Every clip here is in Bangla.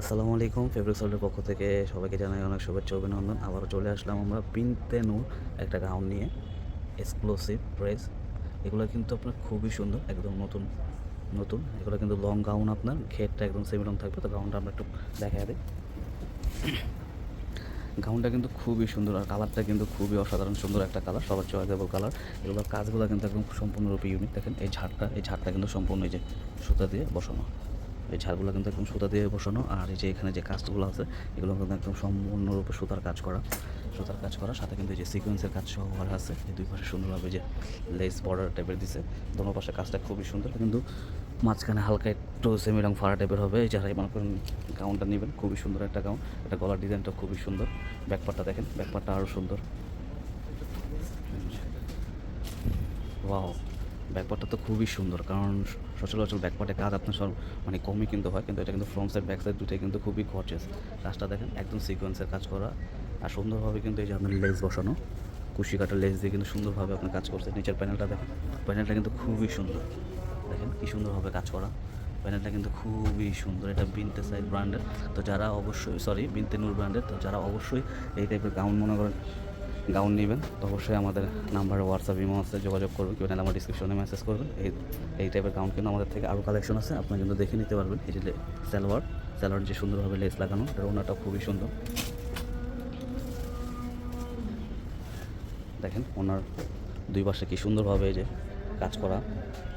আসসালামু আলাইকুম ফেব্রিক সল্টের পক্ষ থেকে সবাইকে জানাই অনেক শুভেচ্ছা অভিনন্দন। আবারও চলে আসলাম আমরা পিনতে নূর একটা গাউন নিয়ে এক্সক্লুসিভ ড্রেস এগুলো কিন্তু আপনার খুবই সুন্দর, একদম নতুন নতুন। এগুলো কিন্তু লং গাউন আপনার, ঘেরটা একদম সেমি লং থাকবে, তো গাউনটা আমরা একটু দেখা দিই। গাউনটা কিন্তু খুবই সুন্দর, আর কালারটা কিন্তু খুবই অসাধারণ সুন্দর একটা কালার সবার চয়েসেবল কালার এগুলোর কাজগুলো কিন্তু একদম সম্পূর্ণরূপে ইউনিক দেখেন, এই ঝাড়টা এই ঝাড়টা কিন্তু সম্পূর্ণ এই যে সুতা দিয়ে বসানো। এই ঝাড়গুলো কিন্তু একদম সুতা দিয়ে বসানো, আর এই যে এখানে যে কাজগুলো আছে, এগুলো কিন্তু একদম সম্পূর্ণরূপে সুতার কাজ করা। সুতার কাজ করা, সাথে কিন্তু এই যে সিকোয়েন্সের কাজ সহ করা আছে। এই দুই পাশে সুন্দরভাবে যে লেস বর্ডার টাইপের দিছে। দোনো পাশে কাজটা খুবই সুন্দর, কিন্তু মাঝখানে হালকা একটু সেমি রং ফাড়া টাইপের হবে। যারাই মনে করেন গাউনটা নেবেন, খুবই সুন্দর একটা গাউন এটা গলার ডিজাইনটা খুবই সুন্দর। ব্যাকপারটা দেখেন ব্যাকপারটা আরও সুন্দর। ওয়াও ব্যাকপার্টটা তো খুবই সুন্দর, কারণ সচরাচর ব্যাকপার্টে কাজ আপনার সব মানে কমই কিন্তু হয়, কিন্তু এটা কিন্তু ফ্রন্ট সাইড ব্যাক সাইড দুটোই কিন্তু খুবই গর্জিয়াস কাজটা দেখেন, একদম সিকোয়েন্সের কাজ করা। আর সুন্দরভাবে কিন্তু এই যে আপনার লেস বসানো কুশি কাটার লেস দিয়ে কিন্তু সুন্দরভাবে আপনার কাজ করছে। নিচের প্যানেলটা দেখেন প্যানেলটা কিন্তু খুবই সুন্দর। দেখেন কি সুন্দরভাবে কাজ করা। প্যানেলটা কিন্তু খুবই সুন্দর, এটা বিনতে সাইড ব্র্যান্ডের তো যারা অবশ্যই সরি বিনতে নূর ব্র্যান্ডের তো যারা অবশ্যই এই টাইপের গাউন মনে করেন গাউন নেবেন, তো অবশ্যই আমাদের নাম্বার হোয়াটসঅ্যাপ ইমো আছে, যোগাযোগ করবেন নাহলে আমার ডিসক্রিপশনে মেসেজ করবেন। এই এই টাইপের গাউন কিন্তু আমাদের থেকে আরও কালেকশন আছে আপনারা কিন্তু দেখে নিতে পারবেন। এই যে স্যালোয়ার সালোয়ার যে সুন্দরভাবে লেস লাগানো রোনাটা খুবই সুন্দর। দেখেন, ওনার দুই পাশে কি সুন্দরভাবে এই যে কাজ করা।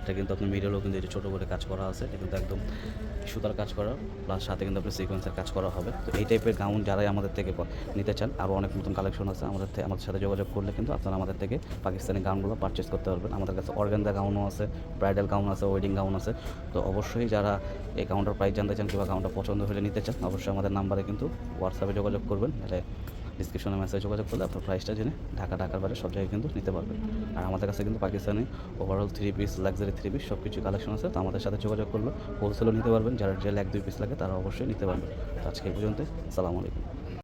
এটা কিন্তু আপনার মিডলেও কিন্তু যে ছোটো করে কাজ করা আছে, এটা কিন্তু একদম সুতার কাজ করা প্লাস সাথে কিন্তু আপনার সিকোয়েন্সের কাজ করা হবে। তো এই টাইপের গাউন যারাই আমাদের থেকে নিতে চান আরও অনেক নতুন কালেকশন আছে আমাদের আমাদের সাথে যোগাযোগ করলে কিন্তু আপনারা আমাদের থেকে পাকিস্তানি গাউনগুলো পারচেস করতে পারবেন। আমাদের কাছে অর্গানদা গাউনও আছে ব্রাইডাল গাউন আছে ওয়েডিং গাউন আছে। তো অবশ্যই যারা এই গাউনটার প্রাইস জানতে চান কিংবা গাউনটা পছন্দ হলে নিতে চান, অবশ্যই আমাদের নাম্বারে কিন্তু হোয়াটসঅ্যাপে যোগাযোগ করবেন, তাহলে ডিসক্রিপশনে মেসেজ যোগাযোগ করলে আপনার প্রাইসটা জেনে ঢাকা, ঢাকার বাইরে সব জায়গায় কিন্তু নিতে পারবেন। আর আমাদের কাছে কিন্তু Pakistani overall three piece luxury three piece সব কিছু কালেকশন আছে, তো আমাদের সাথে যোগাযোগ করলে হোলসেলও নিতে পারবেন। যারা ডেল এক, দুই পিস লাগে তারা অবশ্যই নিতে পারবেন। তো আজকে এই পর্যন্ত সালাম আলাইকুম।